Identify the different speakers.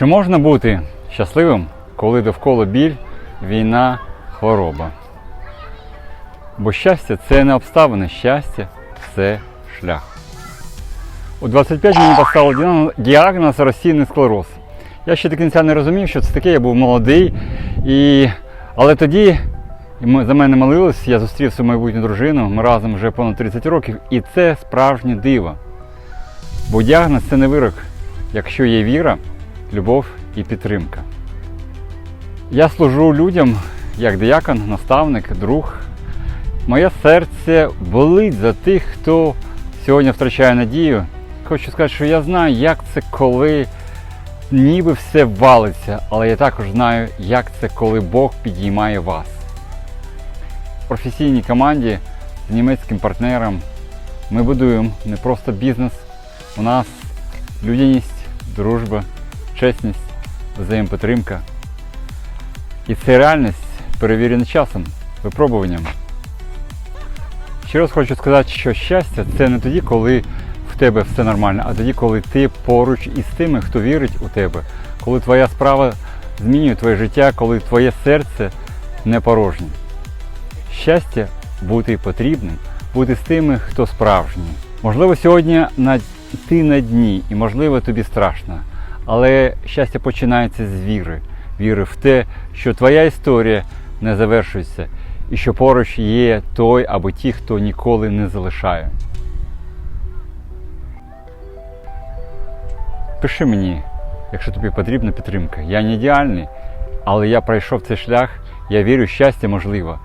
Speaker 1: Чи можна бути щасливим, коли довкола біль, війна, хвороба? Бо щастя це не обставини, щастя це шлях. У 25 мені поставили діагноз- розсійний склероз. Я ще до кінця не розумів, що це таке, я був молодий. І... Але тоді за мене молились, я зустрів свою майбутню дружину, ми разом вже понад 30 років, і це справжнє диво. Бо діагноз це не вирок, якщо є віра, любов і підтримка. Я служу людям як диякон, наставник, друг. Моє серце болить за тих, хто сьогодні втрачає надію. Хочу сказати, що я знаю, як це коли ніби все валиться, але я також знаю, як це коли Бог підіймає вас. В професійній команді з німецьким партнером ми будуємо не просто бізнес, у нас людяність, дружба, чесність, взаємопідтримка. І це реальність перевірена часом, випробуванням. Ще раз хочу сказати, що щастя це не тоді, коли в тебе все нормально, а тоді, коли ти поруч із тими, хто вірить у тебе, коли твоя справа змінює твоє життя, коли твоє серце не порожнє. Щастя бути потрібним, бути з тими, хто справжній. Можливо, сьогодні ти на дні, і можливо тобі страшно, але щастя починається з віри, віри в те, що твоя історія не завершується, і що поруч є той або ті, хто ніколи не залишає. Пиши мені, якщо тобі потрібна підтримка. Я не ідеальний, але я пройшов цей шлях, я вірю, щастя можливо.